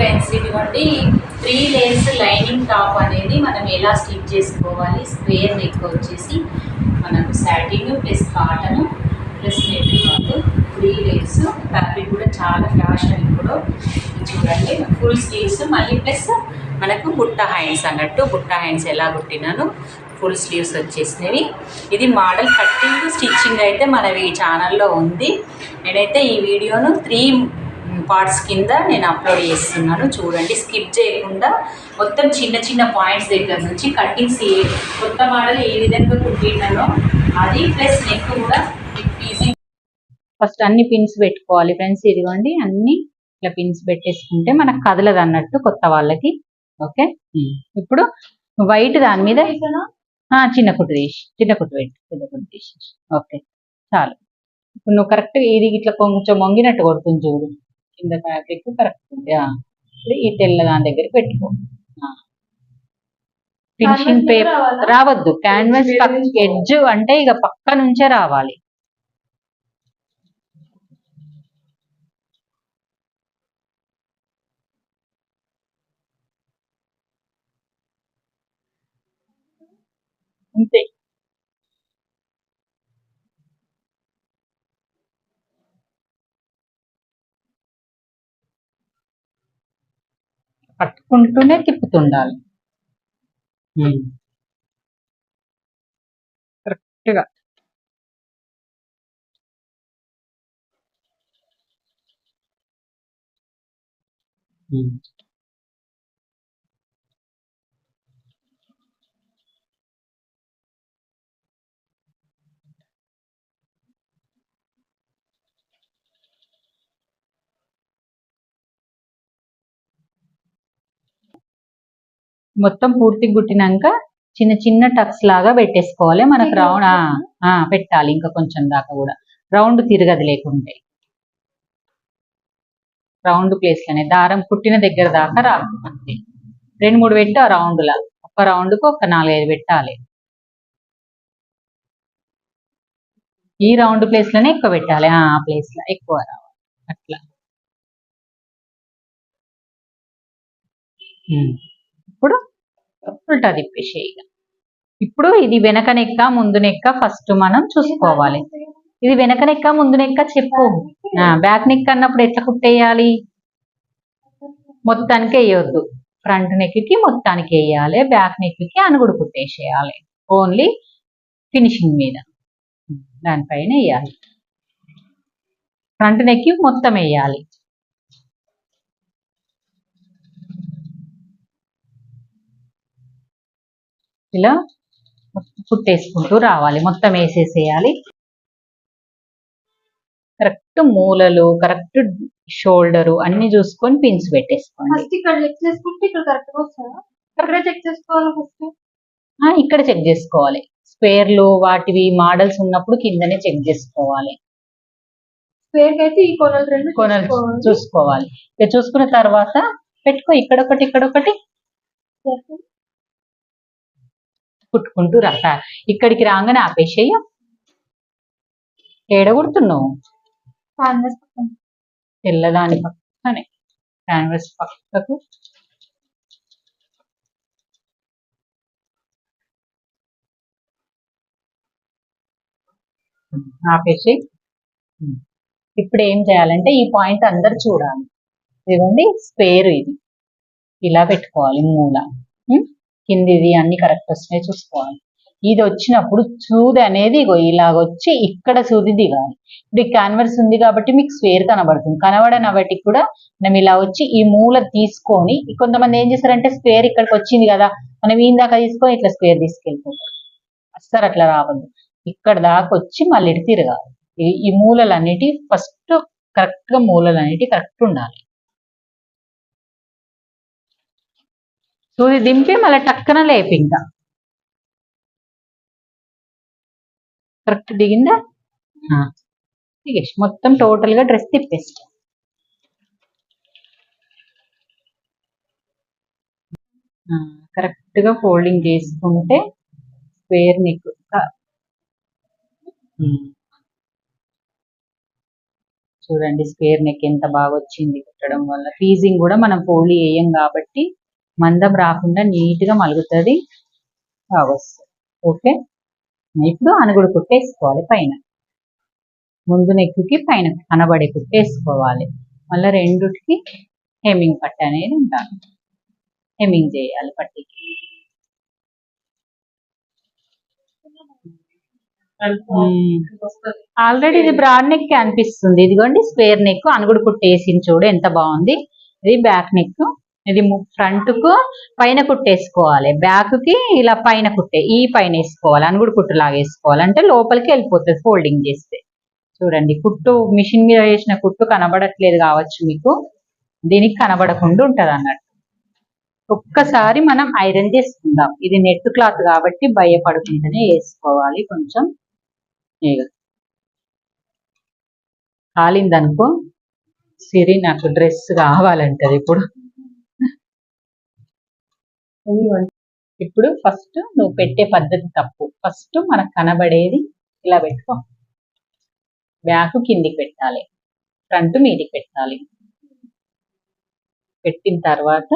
Friends ఇటువంటి three layers lining top అనేది మనం ఎలా స్టిచ్ చేసుకోవాలి? స్క్వేర్ నెక్ వచ్చేసి మనకు satin plus cotton plus net cloth three layers fabric కూడా చాలా ఫ్యాషన్ ఇప్పుడు చూడండి ఫుల్ స్లీవ్స్ మళ్ళీ ప్లస్ మనకు బుట్ట హ్యాండ్స్ అన్నట్టు బుట్ట హ్యాండ్స్ ఎలా కుట్టినాను? Full sleeves వచ్చేసినవి. ఇది మోడల్ కట్టింగ్ స్టిచ్చింగ్ అయితే మనవి ఈ ఛానల్లో ఉంది. నేనైతే ఈ వీడియోను త్రీ పార్ట్స్ కింద నేను అప్లోడ్ చేస్తున్నాను. చూడండి స్కిప్ చేయకుండా మొత్తం చిన్న చిన్న పాయింట్స్ దగ్గర నుంచి కట్టింగ్స్ ఏ కొత్త మోడల్ ఏ విధంగా కుట్టినానో అది ప్లస్ నెక్ కూడా ఈజీ ఫస్ట్ అన్ని పిన్స్ పెట్టుకోవాలి ఫ్రెండ్స్. ఇదిగోండి అన్ని ఇట్లా పిన్స్ పెట్టేసుకుంటే మనకు కదలదు అన్నట్టు కొత్త వాళ్ళకి. ఓకే? ఇప్పుడు వైట్ దాని మీద చిన్న కుట్టు తీసి చిన్న కుట్టు పెట్టు పెద్ద కుట్టు తీసి. ఓకే చాలు. ఇప్పుడు నువ్వు కరెక్ట్ ఇది ఇట్లా కొంచెం వంగినట్టు కొడుతుంది చూడు. కింద ఫ్యాబ్రిక్ కరెక్ట్ ఉంది. ఇప్పుడు ఈ తెల్ల దాని దగ్గర పెట్టుకో. Finishing paper? రావద్దు. క్యాన్వాస్ ఎడ్జ్ అంటే ఇక పక్క నుంచే రావాలి. అంతే. పట్టుకుంటూనే తిప్పుతుండాలి. కరెక్ట్గా. మొత్తం పూర్తి కుట్టినాక చిన్న చిన్న టక్స్ లాగా పెట్టేసుకోవాలి. మనకు రౌండ్ ఆ పెట్టాలి ఇంకా కొంచెం దాకా కూడా. రౌండ్ తిరగదు లేకుంటే. రౌండ్ ప్లేస్లోనే. దారం కుట్టిన దగ్గర దాకా రా అంతే. రెండు మూడు పెట్టి ఆ రౌండ్ లా. ఒక రౌండ్కు ఒక నాలుగైదు పెట్టాలి. ఈ రౌండ్ ప్లేస్లోనే ఎక్కువ పెట్టాలి. ఆ ప్లేస్లో ఎక్కువ రావాలి. అట్లా. ఉల్టా తిప్పేసేయి ఇప్పుడు ఇది వెనక నెక్క ముందు నెక్క ఫస్ట్ మనం చూసుకోవాలి. ఇది వెనక నెక్క ముందు నెక్క చెప్పు. బ్యాక్ నెక్ అన్నప్పుడు ఎట్లా కుట్టేయాలి? మొత్తానికి వేయొద్దు. ఫ్రంట్ నెక్కి మొత్తానికి వేయాలి. బ్యాక్ నెక్కి అనుగుడు కుట్టేసేయాలి. ఓన్లీ ఫినిషింగ్ మీద. దానిపైన వేయాలి. ఫ్రంట్ నెక్కి మొత్తం వేయాలి. ఇలా కుట్టేసుకుంటూ రావాలి. మొత్తం వేసేసేయాలి. కరెక్ట్ మూలలు కరెక్ట్ షోల్డరు అన్ని చూసుకొని పిన్స్ పెట్టేసుకోండి. ఫస్ట్ ఇక్కడ చెక్ చేసుకుంటే ఇక్కడ కరెక్ట్గా వస్తుందా? ఇక్కడ చెక్ చేసుకోవాలి ఫస్ట్ ఆ, ఇక్కడ చెక్ చేసుకోవాలి. స్క్వేర్లు వాటివి మోడల్స్ ఉన్నప్పుడు కిందనే చెక్ చేసుకోవాలి. కొనలు రెండు కొనలు చూసుకోవాలి. చూసుకున్న తర్వాత పెట్టుకో ఇక్కడొకటి ఇక్కడొకటి. కుట్టుకుంటూ రా ఇక్కడికి రాగానే ఆపేసేయ. ఏడగొడుతున్నావు. తెల్లదాని పక్కనే. క్యాన్వస్ పక్కకు. ఆపేసి ఇప్పుడు ఏం చేయాలంటే ఈ పాయింట్ అందరు చూడాలి. ఇదిగోండి స్పేర్ ఇది. ఇలా పెట్టుకోవాలి మూల. ఉం? కిందిది అన్ని కరెక్ట్ వస్తున్నాయి చూసుకోవాలి. ఇది వచ్చినప్పుడు సూది అనేది ఇగో ఇలాగ వచ్చి ఇక్కడ సూది దిగాలి. ఇప్పుడు ఈ క్యాన్వర్స్ ఉంది కాబట్టి మీకు స్వేర్ కనబడుతుంది. కనబడని వాటికి కూడా మనం ఇలా వచ్చి ఈ మూల తీసుకొని కొంతమంది ఏం చేస్తారంటే స్క్వేర్ ఇక్కడికి వచ్చింది కదా మనం ఇందాక తీసుకొని ఇట్లా స్క్వేర్ తీసుకెళ్ళిపోతారు. అస్సలు అట్లా రావద్దు. ఇక్కడ దాకా వచ్చి మళ్ళీ ఇటు తిరగాలి. ఈ- మూలలు మూలలన్నిటి ఫస్ట్ కరెక్ట్గా అనేటివి కరెక్ట్ ఉండాలి. సూది దింపి మళ్ళీ టక్కన లేపి ఇంకా. కరెక్ట్ దిగిందా. దిగేసి మొత్తం టోటల్గా డ్రెస్ తిప్పేసి. కరెక్ట్గా ఫోల్డింగ్ చేసుకుంటే స్క్వేర్ నీకు. చూడండి స్క్వేర్ నెక్ ఎంత బాగా వచ్చింది కుట్టడం వల్ల. ఫీజింగ్ కూడా మనం ఫోల్డ్ చేయం కాబట్టి మందం రాకుండా నీట్గా మలుగుతుంది. వస్తుంది ఓకే? ఇప్పుడు అనుగుడు కుట్టేసుకోవాలి పైన. ముందు నెక్కుకి పైన కనబడే కుట్టేసుకోవాలి. మళ్ళీ రెండుకి హెమ్మింగ్ పట్టు అనేది ఉండాలి. హెమ్మింగ్ చేయాలి పట్టికి. ఆల్రెడీ ఇది బ్రాడ్ నెక్ అనిపిస్తుంది ఇదిగోండి స్క్వేర్ నెక్ అనుగుడు కుట్టేసింది చూడు ఎంత బాగుంది. ఇది బ్యాక్ నెక్ ఇది ఫ్రంట్కు పైన కుట్టేసుకోవాలి. బ్యాక్కి ఇలా పైన కుట్టే ఈ పైన వేసుకోవాలి. అనుగుడు కుట్టు లాగా వేసుకోవాలి. అంటే లోపలికి వెళ్ళిపోతుంది ఫోల్డింగ్ చేస్తే. చూడండి కుట్టు మిషన్ మీద వేసిన కుట్టు కనబడట్లేదు కావచ్చు మీకు. దీనికి కనబడకుండా ఉంటది అన్నట్టు. ఒక్కసారి మనం ఐరన్ చేసుకుందాం. ఇది నెట్ క్లాత్ కాబట్టి భయపడుకుంటూనే వేసుకోవాలి కొంచెం. కాలిందనుకో సిరి నాకు డ్రెస్ కావాలంటది ఇప్పుడు. ఇప్పుడు ఫస్ట్ నువ్వు పెట్టే పద్ధతి తప్పు. ఫస్ట్ మనకు కనబడేది ఇలా పెట్టుకో. బ్యాక్ కిందికి పెట్టాలి. ఫ్రంట్ మీదికి పెట్టాలి. పెట్టిన తర్వాత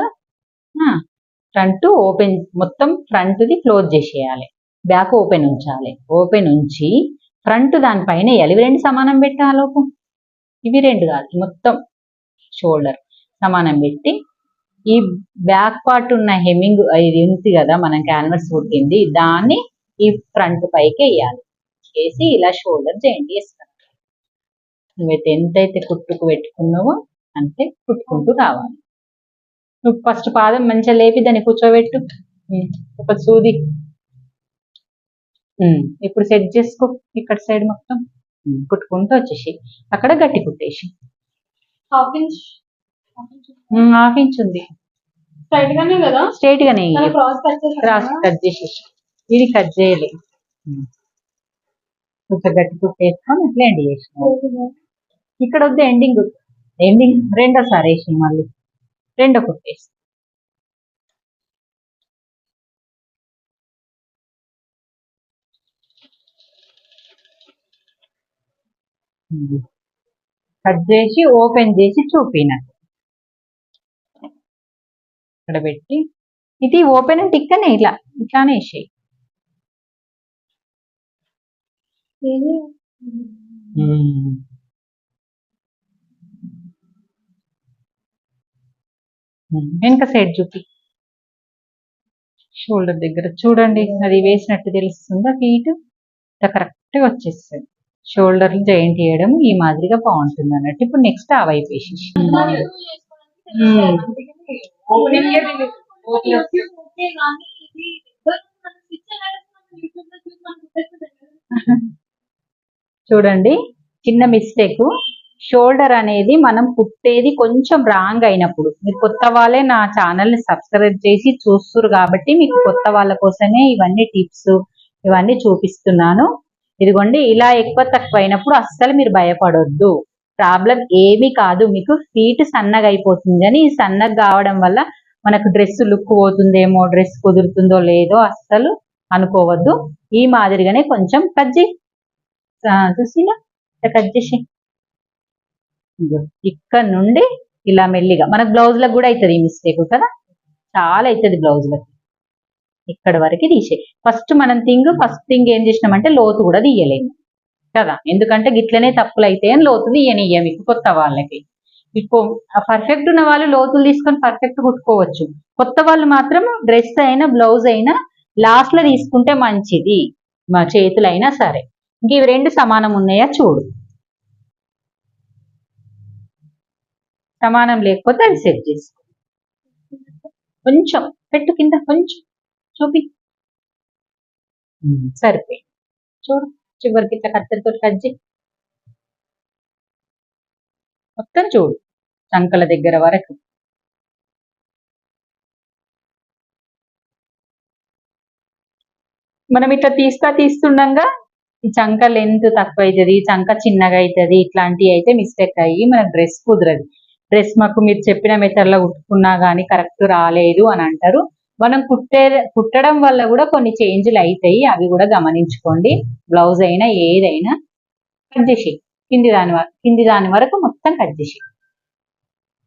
ఫ్రంట్ ఓపెన్ మొత్తం ఫ్రంట్ది క్లోజ్ చేసేయాలి. బ్యాక్ ఓపెన్ ఉంచాలి. ఓపెన్ ఉంచి ఫ్రంట్ దానిపైన ఎలివి ఇవి రెండు సమానం పెట్టాలోపు ఇవి రెండు కాదు మొత్తం షోల్డర్ సమానం పెట్టి ఈ బ్యాక్ పార్ట్ ఉన్న హెమ్మింగ్ ఇది ఉంది కదా మనం క్యాన్వర్స్ కుట్టింది దాన్ని ఈ ఫ్రంట్ పైకి వేయాలి. వేసి ఇలా షోల్డర్ జాయింట్ చేస్తాను నువ్వైతే ఎంతైతే కుట్టుకు పెట్టుకున్నావో అంతే కుట్టుకుంటూ రావాలి. నువ్వు ఫస్ట్ పాదం మంచిగా లేపి దాన్ని కూర్చోబెట్టు. ఒక సూది. ఇప్పుడు సెట్ చేసుకో ఇక్కడ సైడ్ మొత్తం. కుట్టుకుంటూ వచ్చేసి అక్కడ గట్టి కుట్టేసి హాఫ్ ఇంచ్. హాఫ్ ఇంచ్ ఉంది స్ట్రైట్ గానే కదా స్ట్రైట్ గానే క్రాస్ కట్ కట్ చేసేసి. ఇది కట్ చేయలే. కొంచెం గట్టి కుట్టేసుకొని అట్లా ఎండ్ చేసిన ఇక్కడ వద్దు ఎండింగ్ ఎండింగ్ రెండోసారి వేసి మళ్ళీ. రెండో కుట్టేసి కట్ చేసి ఓపెన్ చేసి చూపినట్టు ఇక్కడ పెట్టి. ఇది ఓపెన్ అంటే ఇక్కడనే ఇలా ఇట్లానే వేసేయి. వెనక సైడ్ చూపి. షోల్డర్ దగ్గర. చూడండి అది వేసినట్టు తెలుస్తుందా? ఫీట్ కరెక్ట్గా వచ్చేస్తుంది. షోల్డర్ జాయింట్ చేయడం ఈ మాదిరిగా బాగుంటుంది అన్నట్టు. ఇప్పుడు నెక్స్ట్ ఆ వైపు వేసేసి చూడండి చిన్న మిస్టేక్ షోల్డర్ అనేది మనం కుట్టేది కొంచెం రాంగ్ అయినప్పుడు. మీరు కొత్త వాళ్ళే నా ఛానల్ని సబ్స్క్రైబ్ చేసి చూస్తున్నారు కాబట్టి మీకు కొత్త వాళ్ళ కోసమే ఇవన్నీ టిప్స్ ఇవన్నీ చూపిస్తున్నాను. ఇదిగోండి ఇలా ఎక్కువ తక్కువ అయినప్పుడు అస్సలు మీరు భయపడొద్దు. ప్రాబ్లం ఏమీ కాదు. మీకు ఫీట్ సన్నగా అయిపోతుంది అని సన్నగా కావడం వల్ల మనకు డ్రెస్ లుక్ పోతుందేమో డ్రెస్ కుదురుతుందో లేదో అస్సలు అనుకోవద్దు. ఈ మాదిరిగానే కొంచెం కట్ చేయి. చూసినా? కట్ చేసి ఇక్కడ నుండి ఇలా మెల్లిగా. మనకు బ్లౌజ్లకు కూడా అవుతుంది ఈ మిస్టేక్ కదా? చాలా అవుతుంది బ్లౌజ్లకి ఇక్కడ వరకు తీసే ఫస్ట్ మనం థింగ్ ఫస్ట్ థింగ్ ఏం చేసినామంటే లోతు కూడా తీయలేము. కదా? ఎందుకంటే గిట్లనే తప్పులు అయితే అని లోతులు తీయనియ్యం ఇప్పుడు కొత్త వాళ్ళకి. ఇప్పుడు పర్ఫెక్ట్ ఉన్న వాళ్ళు లోతులు తీసుకొని పర్ఫెక్ట్ కుట్టుకోవచ్చు. కొత్త వాళ్ళు మాత్రం డ్రెస్ అయినా బ్లౌజ్ అయినా లాస్ట్లో తీసుకుంటే మంచిది. మా చేతులైనా సరే. ఇంక ఇవి రెండు సమానం ఉన్నాయా చూడు. సమానం లేకపోతే అది సెట్ చేసుకో. కొంచెం పెట్టు కింద కొంచెం. చూపి. సరిపోయి చూడు. చివరికి ఇట్లా కత్తెరతో కజ్జి. మొత్తం చూడు చంకల దగ్గర వరకు. మనం ఇట్లా తీస్తా తీస్తుండగా ఈ చంక లెంత్ తక్కువ అవుతుంది చంక చిన్నగా అవుతుంది ఇట్లాంటివి అయితే మిస్టేక్ అయ్యి మన డ్రెస్ కుదరదు. డ్రెస్ మాకు మీరు చెప్పిన మెథడ్లో కుట్టుకున్నా కానీ కరెక్ట్ రాలేదు అని అంటారు. మనం కుట్టే కుట్టడం వల్ల కూడా కొన్ని చేంజ్లు అవుతాయి అవి కూడా గమనించుకోండి. బ్లౌజ్ అయినా ఏదైనా కట్ చేసి కింది దాని వరకు కింది దాని వరకు మొత్తం కట్ చేసి.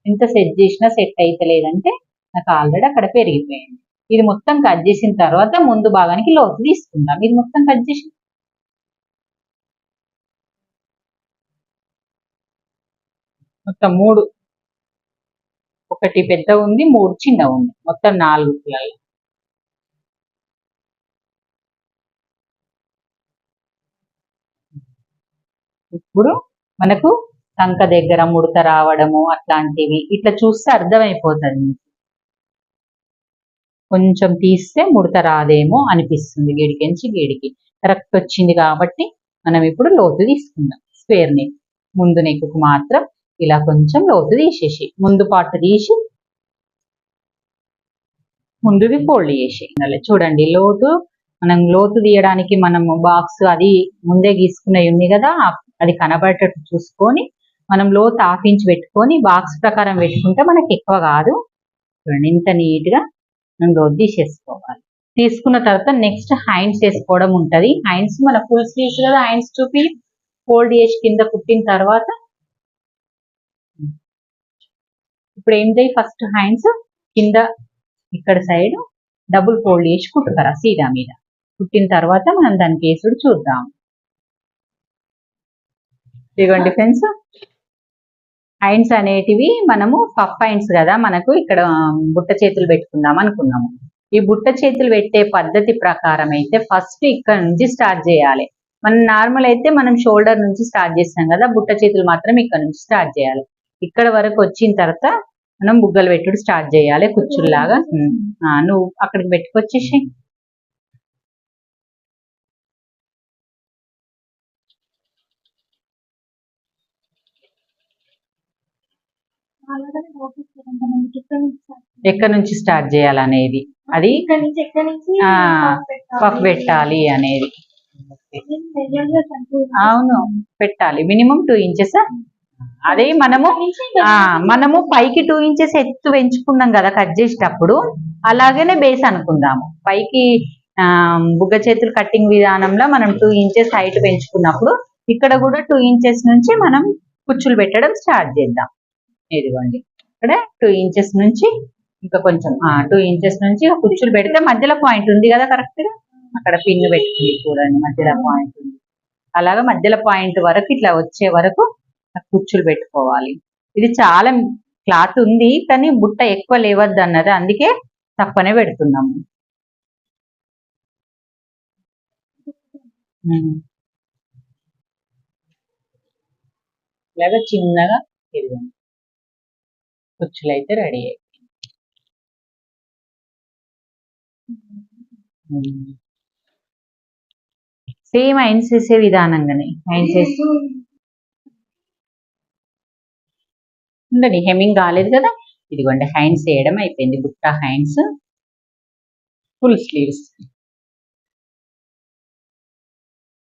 ఎంత సెట్ చేసినా సెట్ అవుతలేదంటే నాకు ఆల్రెడీ అక్కడ పెరిగిపోయింది. ఇది మొత్తం కట్ చేసిన తర్వాత ముందు భాగానికి లోతు తీసుకుందాం. ఇది మొత్తం కట్ చేసి. మొత్తం మూడు ఒకటి పెద్ద ఉంది మూడు చిన్న ఉంది. మొత్తం నాలుగు పిల్లలు ఇప్పుడు మనకు సంఖ దగ్గర ముడత రావడము అట్లాంటివి ఇట్లా చూస్తే అర్థమైపోతుంది కొంచెం తీస్తే ముడత రాదేమో అనిపిస్తుంది గేడికించి గిడికి. కరెక్ట్ వచ్చింది కాబట్టి మనం ఇప్పుడు లోతు తీసుకుందాం. స్క్వేర్ నెక్ ముందు నెక్కు మాత్రం ఇలా కొంచెం లోతు తీసేసి ముందు పార్ట్ తీసి ముందుది ఫోల్డ్ చేసి. చూడండి లోతు మనం లోతు తీయడానికి మనము బాక్స్ అది ముందే గీసుకున్నవి ఉంది కదా అది కనబడేటట్టు చూసుకొని మనం లోతు హాఫ్ ఇంచ్ పెట్టుకొని బాక్స్ ప్రకారం పెట్టుకుంటే మనకి ఎక్కువ కాదు. చూడండి ఇంత నీట్గా మనం లోతు తీసేసుకోవాలి. తీసుకున్న తర్వాత నెక్స్ట్ హ్యాండ్స్ వేసుకోవడం ఉంటుంది. హ్యాండ్స్ మన ఫుల్ స్లీవ్స్ కదా హ్యాండ్స్ చూపి ఫోల్డ్ చేసి కింద కుట్టిన తర్వాత ఇప్పుడు ఏం చేయి? ఫస్ట్ హ్యాండ్స్ కింద ఇక్కడ సైడ్ డబుల్ ఫోల్డ్ చేసి కుట్టుతారా? సీదా మీద. కుట్టిన తర్వాత మనం దాని కేసుడు చూద్దాం. ఇదిగోండి ఫ్రెండ్స్ హ్యాండ్స్ అనేటివి మనము పఫ్ హ్యాండ్స్ కదా మనకు ఇక్కడ బుట్ట చేతులు పెట్టుకుందాం అనుకున్నాము. ఈ బుట్ట చేతులు పెట్టే పద్ధతి ప్రకారం అయితే ఫస్ట్ ఇక్కడ నుంచి స్టార్ట్ చేయాలి. మనం నార్మల్ అయితే మనం షోల్డర్ నుంచి స్టార్ట్ చేస్తాం కదా బుట్ట చేతులు మాత్రం ఇక్కడ నుంచి స్టార్ట్ చేయాలి. ఇక్కడ వరకు వచ్చిన తర్వాత మనం బుగ్గలు పెట్టుడు స్టార్ట్ చేయాలి కుచ్చుల్లాగా. ఆ, నువ్వు అక్కడికి పెట్టుకొచ్చేసి. ఎక్కడి నుంచి స్టార్ట్ చేయాలనేది అది పఫ్ పెట్టాలి అనేది. అవును పెట్టాలి మినిమం టూ ఇంచెస్ అదే మనము మనము పైకి టూ ఇంచెస్ ఎత్తు పెంచుకున్నాం కదా కట్ చేసేటప్పుడు అలాగనే బేస్ అనుకుందాము. పైకి ఆ, బుగ్గ చేతులు కట్టింగ్ విధానంలో మనం టూ ఇంచెస్ హైట్ పెంచుకున్నప్పుడు ఇక్కడ కూడా టూ ఇంచెస్ నుంచి మనం కుచ్చులు పెట్టడం స్టార్ట్ చేద్దాం. ఇదిగోండి. ఇక్కడ టూ ఇంచెస్ నుంచి ఇంకా కొంచెం టూ ఇంచెస్ నుంచి కుచ్చులు పెడితే మధ్యలో పాయింట్ ఉంది కదా కరెక్ట్గా? అక్కడ పిన్ను పెట్టుకుంది చూడండి మధ్యలో పాయింట్ ఉంది. అలాగా మధ్యలో పాయింట్ వరకు ఇట్లా వచ్చే వరకు ఆ కుచ్చులు పెట్టుకోవాలి ఇది చాలా క్లాత్ ఉంది కానీ బుట్ట ఎక్కువ లేవద్దు అన్నది అందుకే తప్పనే పెడుతున్నాము. ఇలాగా చిన్నగా ఇదిగోండి కుచ్చులు అయితే రెడీ అయిపోయింది సేమ్ ఐన్స్ చేసే విధానంగానే. ఐన్స్ చేసి ఉండండి హెమ్మింగ్ కాలేదు కదా. ఇదిగోండి హ్యాండ్స్ వేయడం అయిపోయింది. బుట్ట hands full sleeves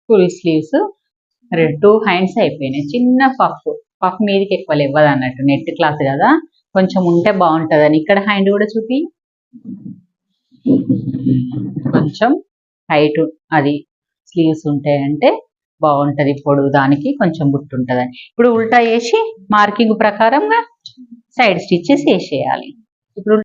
full sleeves two hands అయిపోయినాయి. చిన్న పఫ్ పఫ్ మీదకి ఎక్కువ ఇవ్వదు అన్నట్టు. నెట్ క్లాత్ కదా. కొంచెం ఉంటే బాగుంటుందని. ఇక్కడ హ్యాండ్ కూడా చూపి. కొంచెం హైట్ అది స్లీవ్స్ ఉంటాయంటే బాగుంటది పొడుగు దానికి కొంచెం బుట్టు ఉంటదని ఇప్పుడు ఉల్టా వేసి మార్కింగ్ ప్రకారంగా సైడ్ స్టిచ్చెస్ వేసేయాలి ఇప్పుడు